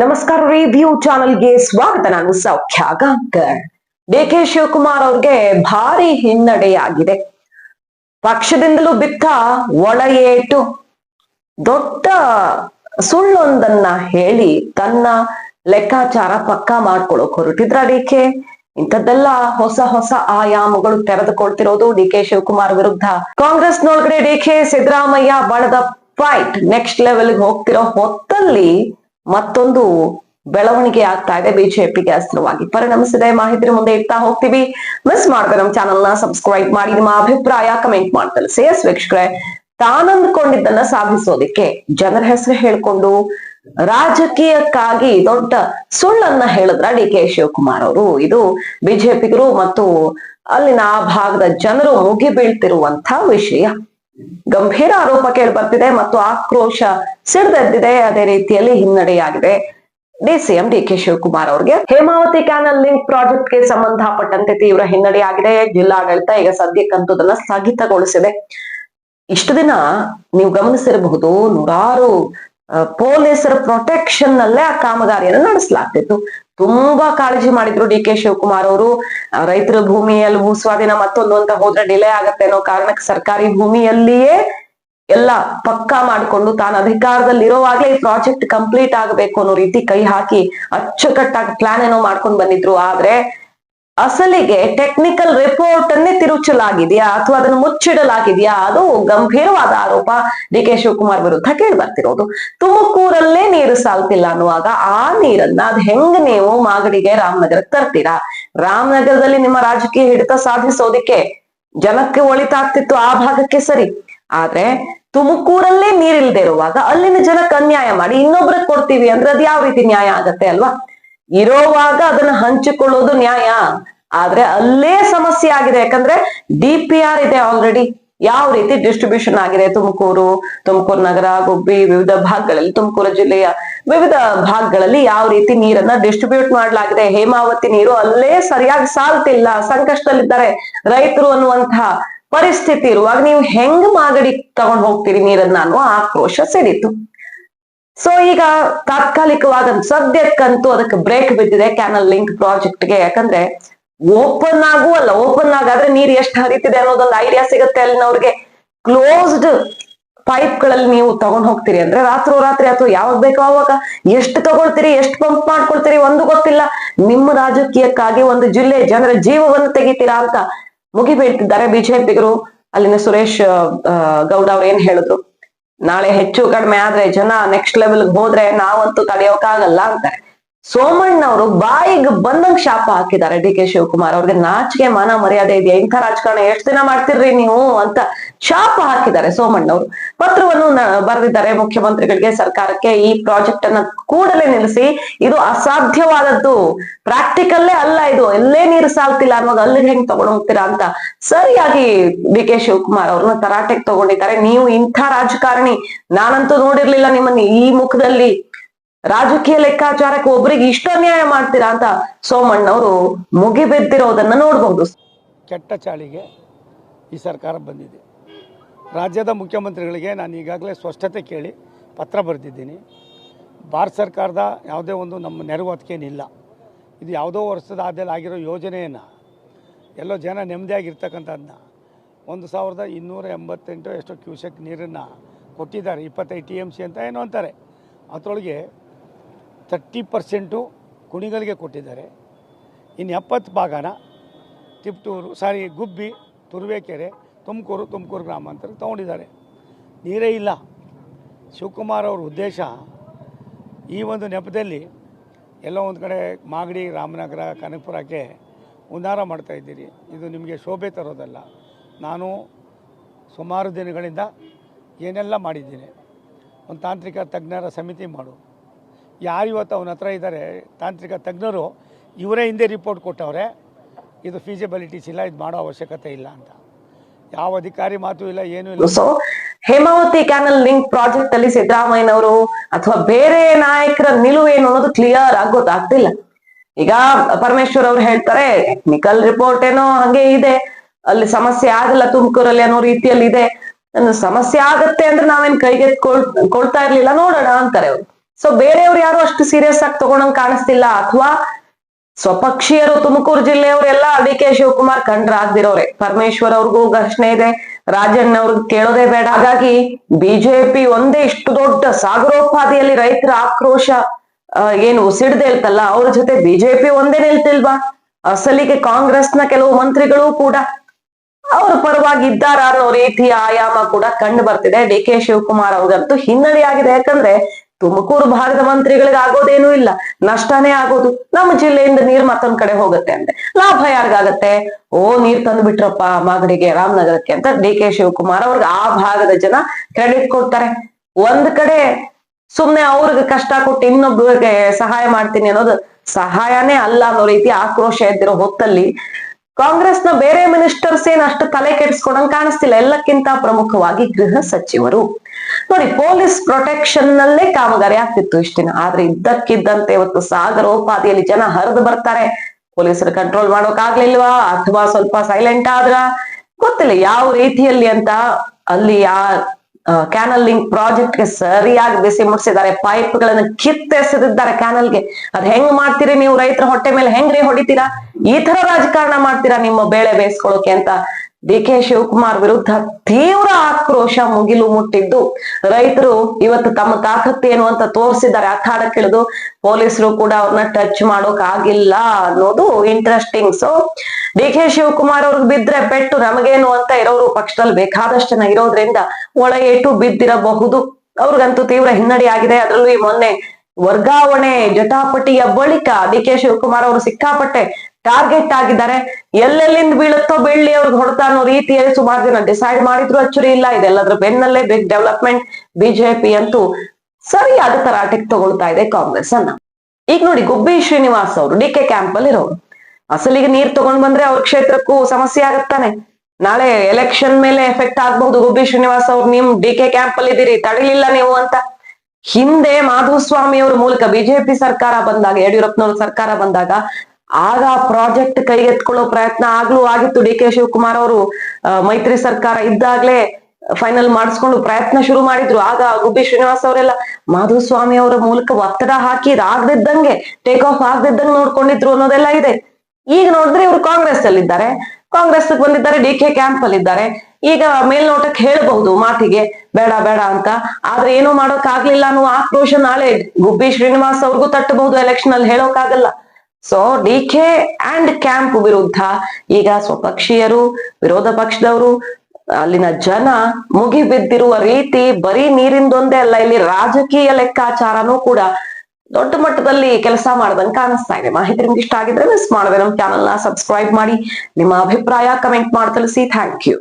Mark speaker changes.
Speaker 1: ನಮಸ್ಕಾರ ರಿವ್ಯೂ ಚಾನೆಲ್ಗೆ ಸ್ವಾಗತ. ನಾನು ಸೌಖ್ಯ ಗಾಂಕರ್. ಡಿ ಕೆ ಶಿವಕುಮಾರ್ ಅವ್ರಿಗೆ ಭಾರಿ ಹಿನ್ನಡೆಯಾಗಿದೆ. ಪಕ್ಷದಿಂದಲೂ ಬಿತ್ತ ಒಳ ಏಟು ದೊಡ್ಡ ಸುಳ್ಳೊಂದನ್ನ ಹೇಳಿ ತನ್ನ ಲೆಕ್ಕಾಚಾರ ಪಕ್ಕಾ ಮಾಡ್ಕೊಳಕ್ ಹೊರಟಿದ್ರ ಡಿ ಕೆ ಇಂಥದ್ದೆಲ್ಲ ಹೊಸ ಹೊಸ ಆಯಾಮಗಳು ತೆರೆದುಕೊಳ್ತಿರೋದು ಡಿ ಕೆ ಶಿವಕುಮಾರ್ ವಿರುದ್ಧ. ಕಾಂಗ್ರೆಸ್ನೊಳಗಡೆ ಡಿ ಕೆ ಸಿದ್ದರಾಮಯ್ಯ ಬಳದ ಫೈಟ್ ನೆಕ್ಸ್ಟ್ ಲೆವೆಲ್ಗೆ ಹೋಗ್ತಿರೋ ಹೊತ್ತಲ್ಲಿ ಮತ್ತೊಂದು ಬೆಳವಣಿಗೆ ಆಗ್ತಾ ಇದೆ ಬಿಜೆಪಿಗೆ ಅಸ್ತ್ರವಾಗಿ ಪರಿಣಮಿಸಿದೆ ಮಾಹಿತಿ ಮುಂದೆ ಇಡ್ತಾ ಹೋಗ್ತೀವಿ. ಮಿಸ್ ಮಾಡದೆ ನಮ್ಮ ಚಾನಲ್ನ ಸಬ್ಸ್ಕ್ರೈಬ್ ಮಾಡಿ, ನಿಮ್ಮ ಅಭಿಪ್ರಾಯ ಕಮೆಂಟ್ ಮಾಡಿ ತಿಳಿಸಿ ಎಸ್ ವೀಕ್ಷಕರೇ, ತಾನಂದ್ಕೊಂಡಿದ್ದನ್ನ ಸಾಧಿಸೋದಿಕ್ಕೆ ಜನರ ಹೆಸರು ಹೇಳ್ಕೊಂಡು ರಾಜಕೀಯಕ್ಕಾಗಿ ದೊಡ್ಡ ಸುಳ್ಳನ್ನ ಹೇಳಿದ್ರ ಡಿ ಕೆ ಶಿವಕುಮಾರ್ ಅವರು. ಇದು ಬಿಜೆಪಿಗರು ಮತ್ತು ಅಲ್ಲಿನ ಆ ಭಾಗದ ಜನರು ಮುಗಿಬೀಳ್ತಿರುವಂತ ವಿಷಯ. ಗಂಭೀರ ಆರೋಪ ಕೇಳಿ ಬರ್ತಿದೆ ಮತ್ತು ಆಕ್ರೋಶ ಸಿಡಿದೆದ್ದಿದೆ. ಅದೇ ರೀತಿಯಲ್ಲಿ ಹಿನ್ನಡೆಯಾಗಿದೆ. ಡಿಸಿಎಂ ಡಿ ಕೆ ಶಿವಕುಮಾರ್ ಅವರಿಗೆ. ಹೇಮಾವತಿ ಕ್ಯಾನಲ್ ಲಿಂಕ್ ಪ್ರಾಜೆಕ್ಟ್ಗೆ ಸಂಬಂಧಪಟ್ಟಂತೆ ತೀವ್ರ ಹಿನ್ನಡೆಯಾಗಿದೆ. ಜಿಲ್ಲಾಡಳಿತ ಈಗ ಸದ್ಯಕ್ಕಂತೂ ಅದನ್ನ ಸ್ಥಗಿತಗೊಳಿಸಿದೆ. ಇಷ್ಟು ದಿನ ನೀವು ಗಮನಿಸಿರಬಹುದು, ನೂರಾರು ಪೊಲೀಸರ ಪ್ರೊಟೆಕ್ಷನ್ ನಲ್ಲೇ ಆ ಕಾಮಗಾರಿಯನ್ನು ನಡೆಸಲಾಗ್ತಿತ್ತು. ತುಂಬಾ ಕಾಳಜಿ ಮಾಡಿದ್ರು ಡಿ ಕೆ ಶಿವಕುಮಾರ್ ಅವರು. ರೈತರ ಭೂಮಿಯಲ್ಲಿ ಭೂ ಸ್ವಾಧೀನ ಮತ್ತೊಂದು ಅಂತ ಹೋದ್ರೆ ಡಿಲೇ ಆಗತ್ತೆ ಅನ್ನೋ ಕಾರಣಕ್ಕೆ ಸರ್ಕಾರಿ ಭೂಮಿಯಲ್ಲಿಯೇ ಎಲ್ಲ ಪಕ್ಕಾ ಮಾಡಿಕೊಂಡು ತಾನು ಅಧಿಕಾರದಲ್ಲಿ ಇರೋವಾಗ್ಲೇ ಈ ಪ್ರಾಜೆಕ್ಟ್ ಕಂಪ್ಲೀಟ್ ಆಗಬೇಕು ಅನ್ನೋ ರೀತಿ ಕೈ ಹಾಕಿ ಅಚ್ಚುಕಟ್ಟಾಗಿ ಪ್ಲಾನ್ ಏನೋ ಮಾಡ್ಕೊಂಡು ಬಂದಿದ್ರು. ಆದ್ರೆ ಅಸಲಿಗೆ ಟೆಕ್ನಿಕಲ್ ರಿಪೋರ್ಟ್ ಅನ್ನೇ ತಿರುಚಲಾಗಿದೆಯಾ ಅಥವಾ ಅದನ್ನು ಮುಚ್ಚಿಡಲಾಗಿದೆಯಾ? ಅದು ಗಂಭೀರವಾದ ಆರೋಪ ಡಿ ಕೆ ಶಿವಕುಮಾರ್ ವಿರುದ್ಧ ಕೇಳಿ ಬರ್ತಿರೋದು ತುಮಕೂರಲ್ಲೇ ನೀರು ಸಾಲ್ತಿಲ್ಲ ಅನ್ನುವಾಗ ಆ ನೀರನ್ನ ಅದ್ ಹೆಂಗ್ ನೀವು ಮಾಗಡಿಗೆ ರಾಮನಗರಕ್ಕೆ ತರ್ತೀರಾ? ರಾಮನಗರದಲ್ಲಿ ನಿಮ್ಮ ರಾಜಕೀಯ ಹಿಡಿತ ಸಾಧಿಸೋದಿಕ್ಕೆ ಜನಕ್ಕೆ ಒಳಿತಾಗ್ತಿತ್ತು ಆ ಭಾಗಕ್ಕೆ ಸರಿ. ಆದ್ರೆ ತುಮಕೂರಲ್ಲೇ ನೀರಿಲ್ದೇ ಇರುವಾಗ ಅಲ್ಲಿನ ಜನಕ್ಕೆ ಅನ್ಯಾಯ ಮಾಡಿ ಇನ್ನೊಬ್ರಿಗೆ ಕೊಡ್ತೀವಿ ಅಂದ್ರೆ ಅದ್ ಯಾವ ರೀತಿ ನ್ಯಾಯ ಆಗತ್ತೆ ಅಲ್ವಾ? ಇರೋವಾಗ ಅದನ್ನ ಹಂಚಿಕೊಳ್ಳೋದು ನ್ಯಾಯ. ಆದ್ರೆ ಅಲ್ಲೇ ಸಮಸ್ಯೆ ಆಗಿದೆ. ಯಾಕಂದ್ರೆ ಡಿ ಪಿ ಆರ್ ಇದೆ ಆಲ್ರೆಡಿ ಯಾವ ರೀತಿ ಡಿಸ್ಟ್ರಿಬ್ಯೂಷನ್ ಆಗಿದೆ? ತುಮಕೂರು ತುಮಕೂರು ನಗರ, ಗುಬ್ಬಿ, ವಿವಿಧ ಭಾಗಗಳಲ್ಲಿ ತುಮಕೂರು ಜಿಲ್ಲೆಯ ವಿವಿಧ ಭಾಗಗಳಲ್ಲಿ ಯಾವ ರೀತಿ ನೀರನ್ನ ಡಿಸ್ಟ್ರಿಬ್ಯೂಟ್ ಮಾಡಲಾಗಿದೆ? ಹೇಮಾವತಿ ನೀರು ಅಲ್ಲೇ ಸರಿಯಾಗಿ ಸಾಲ್ತಿಲ್ಲ. ಸಂಕಷ್ಟದಲ್ಲಿದ್ದಾರೆ ರೈತರು ಅನ್ನುವಂತಹ ಪರಿಸ್ಥಿತಿ ಇರುವಾಗ ನೀವು ಹೆಂಗ್ ಮಾಗಡಿ ತಗೊಂಡ್ ಹೋಗ್ತೀರಿ ನೀರನ್ನ ಅನ್ನುವ ಆಕ್ರೋಶ ಸಿಡಿತು ಸೊ ಈಗ ತಾತ್ಕಾಲಿಕವಾದ ಸದ್ಯಕ್ಕಂತೂ ಅದಕ್ಕೆ ಬ್ರೇಕ್ ಬಿದ್ದಿದೆ ಕ್ಯಾನಲ್ ಲಿಂಕ್ ಪ್ರಾಜೆಕ್ಟ್ಗೆ. ಯಾಕಂದ್ರೆ ಓಪನ್ ಆಗೂ ಅಲ್ಲ ಓಪನ್ ಆಗಾದ್ರೆ ನೀರ್ ಎಷ್ಟು ಹರಿತಿದೆ ಅನ್ನೋದೊಂದು ಐಡಿಯಾ ಸಿಗುತ್ತೆ ಅಲ್ಲಿನವ್ರಿಗೆ. ಕ್ಲೋಸ್ಡ್ ಪೈಪ್ಗಳಲ್ಲಿ ನೀವು ತಗೊಂಡ್ ಹೋಗ್ತೀರಿ ಅಂದ್ರೆ ರಾತ್ರೋ ರಾತ್ರಿ ಅಥವಾ ಯಾವಾಗ ಬೇಕೋ ಅವಾಗ ಎಷ್ಟು ತಗೊಳ್ತೀರಿ, ಎಷ್ಟು ಪಂಪ್ ಮಾಡ್ಕೊಳ್ತೀರಿ ಒಂದು ಗೊತ್ತಿಲ್ಲ. ನಿಮ್ಮ ರಾಜಕೀಯಕ್ಕಾಗಿ ಒಂದು ಜಿಲ್ಲೆ ಜನರ ಜೀವವನ್ನು ತೆಗಿತೀರಾ ಅಂತ ಮುಗಿಬೀಳ್ತಿದ್ದಾರೆ ಬಿಜೆಪಿಗರು. ಅಲ್ಲಿನ ಸುರೇಶ್ ಗೌಡ ಅವ್ರು ಏನ್ ಹೇಳಿದ್ರು? ನಾಳೆ ಹೆಚ್ಚು ಕಡಿಮೆ ಆದ್ರೆ ಜನ ನೆಕ್ಸ್ಟ್ ಲೆವೆಲ್ ಹೋದ್ರೆ ನಾವಂತೂ ತಡೆಯೋಕ್ಕಾಗಲ್ಲ ಅಂತಾರೆ. ಸೋಮಣ್ಣವರು ಬಾಯಿಗೆ ಬಂದಂಗ್ ಶಾಪ ಹಾಕಿದ್ದಾರೆ ಡಿ ಕೆ ಶಿವಕುಮಾರ್ ಅವ್ರಿಗೆ ನಾಚಿಕೆ, ಮಾನ ಮರ್ಯಾದೆ ಇದೆಯಾ? ಇಂಥ ರಾಜಕಾರಣ ಎಷ್ಟು ದಿನ ಮಾಡ್ತಿರ್ರಿ ನೀವು ಅಂತ ಶಾಪ ಹಾಕಿದ್ದಾರೆ ಸೋಮಣ್ಣವರು. ಪತ್ರವನ್ನು ಬರೆದಿದ್ದಾರೆ ಮುಖ್ಯಮಂತ್ರಿಗಳಿಗೆ ಸರ್ಕಾರಕ್ಕೆ. ಈ ಪ್ರಾಜೆಕ್ಟ್ ಅನ್ನ ಕೂಡಲೇ ನಿಲ್ಲಿಸಿ, ಇದು ಅಸಾಧ್ಯವಾದದ್ದು. ಪ್ರಾಕ್ಟಿಕಲ್ಲೇ ಅಲ್ಲ ಇದು. ಎಲ್ಲೇ ನೀರು ಸಾಲ್ತಿಲ್ಲ ಅನ್ನೋದು ಅಲ್ಲಿಗೆ ಹೆಂಗ್ ತಗೊಂಡು ಹೋಗ್ತೀರಾ ಅಂತ ಸರಿಯಾಗಿ ಡಿ ಕೆ ಶಿವಕುಮಾರ್ ಅವ್ರನ್ನ ತರಾಟೆಗೆ ತಗೊಂಡಿದ್ದಾರೆ. ನೀವು ಇಂಥ ರಾಜಕಾರಣಿ, ನಾನಂತೂ ನೋಡಿರ್ಲಿಲ್ಲ ನಿಮ್ಮನ್ನ ಈ ಮುಖದಲ್ಲಿ. ರಾಜಕೀಯ ಲೆಕ್ಕಾಚಾರಕ್ಕೆ ಒಬ್ಬರಿಗೆ ಇಷ್ಟ ಅನ್ಯಾಯ ಮಾಡ್ತೀರಾ ಅಂತ ಸೋಮಣ್ಣವರು ಮುಗಿಬಿದ್ದಿರೋದನ್ನ ನೋಡಬಹುದು
Speaker 2: ಕೆಟ್ಟ ಚಾಳಿಗೆ ಈ ಸರ್ಕಾರ ಬಂದಿದೆ. ರಾಜ್ಯದ ಮುಖ್ಯಮಂತ್ರಿಗಳಿಗೆ ನಾನು ಈಗಾಗಲೇ ಸ್ಪಷ್ಟತೆ ಕೇಳಿ ಪತ್ರ ಬರೆದಿದ್ದೀನಿ. ಭಾರತ ಸರ್ಕಾರದ ಯಾವುದೇ ಒಂದು ನಮ್ಮ ನೆರವು ಅದಕ್ಕೇನಿಲ್ಲ ಇದು ಯಾವುದೋ ವರ್ಷದ ಆದಲ್ಲಿ ಆಗಿರೋ ಯೋಜನೆಯನ್ನು ಎಲ್ಲೋ ಜನ ನೆಮ್ಮದಿಯಾಗಿರ್ತಕ್ಕಂಥದ್ದನ್ನ ಒಂದು ಸಾವಿರದ ಇನ್ನೂರ ಎಂಬತ್ತೆಂಟು ಎಷ್ಟೋ ಕ್ಯೂಸೆಕ್ ನೀರನ್ನು ಕೊಟ್ಟಿದ್ದಾರೆ. ಇಪ್ಪತ್ತೈದು ಟಿ ಎಂ ಸಿ ಅಂತ ಏನೋ ಅಂತಾರೆ. ಅದರೊಳಗೆ ತರ್ಟಿ ಪರ್ಸೆಂಟು ಕುಣಿಗಲ್ಗೆ ಕೊಟ್ಟಿದ್ದಾರೆ. ಇನ್ನು ಎಪ್ಪತ್ತು ಭಾಗನ ತಿಪ್ಟೂರು, ಸಾರಿ ಗುಬ್ಬಿ, ತುರುವೇಕೆರೆ, ತುಮಕೂರು ತುಮಕೂರು ಗ್ರಾಮಾಂತರಕ್ಕೆ ತೊಗೊಂಡಿದ್ದಾರೆ. ನೀರೇ ಇಲ್ಲ. ಶಿವಕುಮಾರ್ ಅವ್ರ ಉದ್ದೇಶ ಈ ಒಂದು ನೆಪದಲ್ಲಿ ಎಲ್ಲೋ ಒಂದು ಕಡೆ ಮಾಗಡಿ, ರಾಮನಗರ, ಕನಕಪುರಕ್ಕೆ ಉನ್ನಾರ ಮಾಡ್ತಾ ಇದ್ದೀರಿ. ಇದು ನಿಮಗೆ ಶೋಭೆ ತರೋದಲ್ಲ. ನಾನು ಸುಮಾರು ದಿನಗಳಿಂದ ಏನೆಲ್ಲ ಮಾಡಿದ್ದೀನಿ. ಒಂದು ತಾಂತ್ರಿಕ ತಜ್ಞರ ಸಮಿತಿ ಮಾಡು. ಯಾರು ಇವತ್ತು ಅವನ ಹತ್ರ ಇದ್ದಾರೆ, ತಾಂತ್ರಿಕ ತಜ್ಞರು, ಇವರೇ ಹಿಂದೆ ರಿಪೋರ್ಟ್ ಕೊಟ್ಟವ್ರೆ, ಇದು ಫೀಸಿಬಿಲಿಟೀಸ್ ಇಲ್ಲ, ಇದು ಮಾಡೋ ಅವಶ್ಯಕತೆ ಇಲ್ಲ ಅಂತ. ಯಾವ ಅಧಿಕಾರಿ ಮಾತು ಇಲ್ಲ, ಏನು ಇಲ್ಲ.
Speaker 1: So Hemavathi canal link project ಅಲ್ಲಿ ಸಿದ್ದರಾಮಯ್ಯನವರು ಅಥವಾ ಬೇರೆ ನಾಯಕರ ನಿಲುವು ಏನು ಅನ್ನೋದು ಕ್ಲಿಯರ್ ಆಗೋದಾಗ್ತಿಲ್ಲ ಈಗ ಪರಮೇಶ್ವರ್ ಅವ್ರು ಹೇಳ್ತಾರೆ ಟೆಕ್ನಿಕಲ್ ರಿಪೋರ್ಟ್ ಏನೋ ಹಂಗೆ ಇದೆ, ಅಲ್ಲಿ ಸಮಸ್ಯೆ ಆಗಲ್ಲ ತುಮಕೂರಲ್ಲಿ ಅನ್ನೋ ರೀತಿಯಲ್ಲಿ ಇದೆ. ಸಮಸ್ಯೆ ಆಗತ್ತೆ ಅಂದ್ರೆ ನಾವೇನ್ ಕೈಗೆತ್ಕೊಳ್, ಕೊಳ್ತಾ ಇರ್ಲಿಲ್ಲ, ನೋಡೋಣ ಅಂತಾರೆ ಅವ್ರು. ಸೊ ಬೇರೆಯವ್ರು ಯಾರು ಅಷ್ಟು ಸೀರಿಯಸ್ ಆಗಿ ತಗೊಳಂಗ್ ಕಾಣಿಸ್ತಿಲ್ಲ ಅಥವಾ ಸ್ವಪಕ್ಷೀಯರು ತುಮಕೂರು ಜಿಲ್ಲೆಯವರೆಲ್ಲ ಡಿ ಕೆ ಶಿವಕುಮಾರ್ ಕಂಡ್ರಾಗ್ದಿರೋರೆ ಪರಮೇಶ್ವರ್ ಅವ್ರಿಗೂ ಘರ್ಷಣೆ ಇದೆ, ರಾಜಣ್ಣ ಅವ್ರಿಗೆ ಕೇಳೋದೇ ಬೇಡ. ಹಾಗಾಗಿ ಬಿಜೆಪಿ ಒಂದೇ ಇಷ್ಟು ದೊಡ್ಡ ಸಾಗರೋಪಾದಿಯಲ್ಲಿ ರೈತರ ಆಕ್ರೋಶ ಏನು ಏನು ಇಲ್ತಲ್ಲ, ಅವ್ರ ಜೊತೆ ಬಿಜೆಪಿ ಒಂದೇ ನಿಲ್ತಿಲ್ವಾ? ಅಸಲಿಗೆ ಕಾಂಗ್ರೆಸ್ನ ಕೆಲವು ಮಂತ್ರಿಗಳು ಕೂಡ ಅವ್ರ ಪರವಾಗಿ ಇದ್ದಾರ ಅನ್ನೋ ರೀತಿಯ ಆಯಾಮ ಕೂಡ ಕಂಡು ಬರ್ತಿದೆ. ಡಿ ಕೆ ಶಿವಕುಮಾರ್ ಅವ್ರಿಗಂತೂ ಹಿನ್ನಡೆಯಾಗಿದೆ. ಯಾಕಂದ್ರೆ ತುಮಕೂರು ಭಾಗದ ಮಂತ್ರಿಗಳಿಗೆ ಆಗೋದೇನೂ ಇಲ್ಲ. ನಷ್ಟನೇ ಆಗೋದು. ನಮ್ಮ ಜಿಲ್ಲೆಯಿಂದ ನೀರ್ ಮತ್ತೊಂದ್ ಕಡೆ ಹೋಗುತ್ತೆ ಅಂದ್ರೆ ಲಾಭ ಯಾರಿಗಾಗತ್ತೆ? ಓ, ನೀರ್ ತಂದು ಬಿಟ್ರಪ್ಪ ಮಾಗಡಿಗೆ, ರಾಮನಗರಕ್ಕೆ ಅಂತ ಡಿ ಕೆ ಶಿವಕುಮಾರ್ ಅವ್ರಿಗೆ ಆ ಭಾಗದ ಜನ ಕ್ರೆಡಿಟ್ ಕೊಡ್ತಾರೆ. ಒಂದ್ ಕಡೆ ಸುಮ್ನೆ ಅವ್ರಿಗೆ ಕಷ್ಟ ಕೊಟ್ಟು ಇನ್ನೊಬ್ಬರಿಗೆ ಸಹಾಯ ಮಾಡ್ತೀನಿ ಅನ್ನೋದು ಸಹಾಯನೇ ಅಲ್ಲ ಅನ್ನೋ ರೀತಿ ಆಕ್ರೋಶ ಎದ್ದಿರೋ ಹೊತ್ತಲ್ಲಿ ಕಾಂಗ್ರೆಸ್ನ ಬೇರೆ ಮಿನಿಸ್ಟರ್ಸ್ ಏನ್ ಅಷ್ಟು ತಲೆ ಕೆಡಿಸ್ಕೊಡಂಗ್ ಕಾಣಿಸ್ತಿಲ್ಲ. ಎಲ್ಲಕ್ಕಿಂತ ಪ್ರಮುಖವಾಗಿ ಗೃಹ ಸಚಿವರು. ನೋಡಿ ಪೊಲೀಸ್ ಪ್ರೊಟೆಕ್ಷನ್ ನಲ್ಲೇ ಕಾಮಗಾರಿ ಆಗ್ತಿತ್ತು ಇಷ್ಟಿನ ಆದ್ರೆ ಇದ್ದಕ್ಕಿದ್ದಂತೆ ಇವತ್ತು ಸಾಗರೋಪಾದಿಯಲ್ಲಿ ಜನ ಹರಿದು ಬರ್ತಾರೆ. ಪೊಲೀಸರು ಕಂಟ್ರೋಲ್ ಮಾಡೋಕ್ ಆಗ್ಲಿಲ್ವಾ ಅಥವಾ ಸ್ವಲ್ಪ ಸೈಲೆಂಟ್ ಆದ್ರ? ಗೊತ್ತಿಲ್ಲ, ಯಾವ ರೀತಿಯಲ್ಲಿ ಅಂತ ಅಲ್ಲಿ ಆ ಕ್ಯಾನಲ್ ಲಿಂಕ್ ಪ್ರಾಜೆಕ್ಟ್ಗೆ ಸರಿಯಾಗಿ ಬಿಸಿ ಮುಟ್ಟಿಸಿದ್ದಾರೆ ಪೈಪ್ ಗಳನ್ನ ಕಿತ್ತೆಸೆದಿದ್ದಾರೆ ಕ್ಯಾನಲ್ಗೆ ಅದ್ ಹೆಂಗ್ ಮಾಡ್ತೀರಿ ನೀವು ರೈತರ? ಹೊಟ್ಟೆ ಮೇಲೆ ಹೆಂಗ್ರಿ ಹೊಡಿತೀರಾ? ಈ ತರ ರಾಜಕಾರಣ ಮಾಡ್ತೀರಾ ನಿಮ್ಮ ಬೇಳೆ ಬೇಯಿಸ್ಕೊಳ್ಳೋಕೆ ಅಂತ? ಡಿ ಕೆ ಶಿವಕುಮಾರ್ ವಿರುದ್ಧ ತೀವ್ರ ಆಕ್ರೋಶ ಮುಗಿಲು ಮುಟ್ಟಿದ್ದು. ರೈತರು ಇವತ್ತು ತಮ್ಮ ತಾಕತ್ತು ಏನು ಅಂತ ತೋರಿಸಿದ್ದಾರೆ. ಅಖಾಡಕ್ಕಿಳಿದು ಪೊಲೀಸರು ಕೂಡ ಅವ್ರನ್ನ ಟಚ್ ಮಾಡೋಕ್ ಆಗಿಲ್ಲ ಅನ್ನೋದು interesting so D K Shivakumar ಅವ್ರಿಗೆ ಬಿದ್ರೆ ಪೆಟ್ಟು ನಮಗೇನು ಅಂತ ಇರೋರು ಪಕ್ಷದಲ್ಲಿ ಬೇಕಾದಷ್ಟು ಜನ ಇರೋದ್ರಿಂದ ಒಳಗೇಟು ಬಿದ್ದಿರಬಹುದು. ಅವ್ರಿಗಂತೂ ತೀವ್ರ ಹಿನ್ನಡೆ ಆಗಿದೆ. ಅದರಲ್ಲೂ ಮೊನ್ನೆ ವರ್ಗಾವಣೆ ಜಟಾಪಟಿಯ ಬಳಿಕ ಡಿ ಕೆ ಶಿವಕುಮಾರ್ ಅವರು ಸಿಕ್ಕಾಪಟ್ಟೆ ಟಾರ್ಗೆಟ್ ಆಗಿದ್ದಾರೆ. ಎಲ್ಲೆಲ್ಲಿಂದ ಬೀಳುತ್ತೋ ಬೆಳ್ಳಿ ಅವ್ರಿಗೆ ಹೊಡೆತ ಅನ್ನೋ ರೀತಿಯಲ್ಲಿ ಸುಮಾರು ಜನ ಡಿಸೈಡ್ ಮಾಡಿದ್ರು, ಅಚ್ಚರಿ ಇಲ್ಲ. ಇದೆಲ್ಲದ್ರ ಬೆನ್ನಲ್ಲೇ ಬಿಗ್ ಡೆವಲಪ್ಮೆಂಟ್ ಬಿಜೆಪಿ ಅಂತೂ ಸರಿಯಾದ ತರಾಟೆಗೆ ತಗೊಳ್ತಾ ಇದೆ ಕಾಂಗ್ರೆಸ್ ಅನ್ನ. ಈಗ ನೋಡಿ, ಗುಬ್ಬಿ ಶ್ರೀನಿವಾಸ್ ಅವರು, ಡಿ ಕೆ ಕ್ಯಾಂಪ್ ಅಲ್ಲಿ ಇರೋರು. ಅಸಲಿಗೆ ನೀರ್ ತಗೊಂಡ್ ಬಂದ್ರೆ ಅವ್ರ ಕ್ಷೇತ್ರಕ್ಕೂ ಸಮಸ್ಯೆ ಆಗತ್ತಾನೆ ನಾಳೆ ಎಲೆಕ್ಷನ್ ಮೇಲೆ ಎಫೆಕ್ಟ್ ಆಗ್ಬಹುದು ಗುಬ್ಬಿ ಶ್ರೀನಿವಾಸ್ ಅವ್ರು ನಿಮ್ ಡಿ ಕೆ ಕ್ಯಾಂಪ್ ಅಲ್ಲಿ ಇದ್ದೀರಿ ತಡಿಲಿಲ್ಲ ನೀವು ಅಂತ. ಹಿಂದೆ ಮಾಧುಸ್ವಾಮಿ ಅವ್ರ ಮೂಲಕ ಬಿಜೆಪಿ ಸರ್ಕಾರ ಬಂದಾಗ, ಯಡಿಯೂರಪ್ಪನವ್ರ ಸರ್ಕಾರ ಬಂದಾಗ ಆಗ ಪ್ರಾಜೆಕ್ಟ್ ಕೈಗೆತ್ಕೊಳ್ಳೋ ಪ್ರಯತ್ನ ಆಗ್ಲೂ ಆಗಿತ್ತು ಡಿ ಕೆ ಶಿವಕುಮಾರ್ ಅವರು. ಮೈತ್ರಿ ಸರ್ಕಾರ ಇದ್ದಾಗ್ಲೇ ಫೈನಲ್ ಮಾಡಿಸ್ಕೊಂಡು ಪ್ರಯತ್ನ ಶುರು ಮಾಡಿದ್ರು. ಆಗ ಗುಬ್ಬಿ ಶ್ರೀನಿವಾಸ್ ಅವರೆಲ್ಲ ಮಾಧುಸ್ವಾಮಿ ಅವರ ಮೂಲಕ ಒತ್ತಡ ಹಾಕಿ ಆಗದಿದ್ದಂಗೆ ಟೇಕ್ ಆಫ್ ಆಗದಿದ್ದಂಗೆ ನೋಡ್ಕೊಂಡಿದ್ರು ಅನ್ನೋದೆಲ್ಲ ಇದೆ. ಈಗ ನೋಡಿದ್ರೆ ಇವರು ಕಾಂಗ್ರೆಸ್ ಅಲ್ಲಿ ಇದ್ದಾರೆ ಕಾಂಗ್ರೆಸ್ ಬಂದಿದ್ದಾರೆ ಡಿ ಕೆ ಕ್ಯಾಂಪ್ ಅಲ್ಲಿ ಇದ್ದಾರೆ ಈಗ ಮೇಲ್ನೋಟಕ್ಕೆ ಹೇಳಬಹುದು ಮಾತಿಗೆ, ಬೇಡ ಬೇಡ ಅಂತ. ಆದ್ರೆ ಏನು ಮಾಡೋಕ್ ಆಗ್ಲಿಲ್ಲ ಅನ್ನೋ ಆಕ್ರೋಶ ನಾಳೆ ಗುಬ್ಬಿ ಶ್ರೀನಿವಾಸ್ ಅವ್ರಿಗೂ ತಟ್ಟಬಹುದು ಎಲೆಕ್ಷನ್ ಅಲ್ಲಿ ಹೇಳೋಕ್ಕಾಗಲ್ಲ. So D K and camp ವಿರುದ್ಧ ಈಗ ಸ್ವಪಕ್ಷೀಯರು, ವಿರೋಧ ಪಕ್ಷದವರು, ಅಲ್ಲಿನ ಜನ ಮುಗಿಬಿದ್ದಿರುವ ರೀತಿ ಬರೀ ನೀರಿಂದೊಂದೇ ಅಲ್ಲ, ಇಲ್ಲಿ ರಾಜಕೀಯ ಲೆಕ್ಕಾಚಾರನೂ ಕೂಡ ದೊಡ್ಡ ಮಟ್ಟದಲ್ಲಿ ಕೆಲಸ ಮಾಡ್ದಂಗೆ ಕಾಣಿಸ್ತಾ ಇದೆ. ಮಾಹಿತಿ ನಿಮ್ಗೆ ಇಷ್ಟ ಆಗಿದ್ರೆ ಮಿಸ್ ಮಾಡದೆ ನಮ್ಮ ಚಾನಲ್ನ ಸಬ್ಸ್ಕ್ರೈಬ್ ಮಾಡಿ. ನಿಮ್ಮ ಅಭಿಪ್ರಾಯ ಕಮೆಂಟ್ ಮಾಡಿ ತಿಳಿಸಿ ಥ್ಯಾಂಕ್ ಯು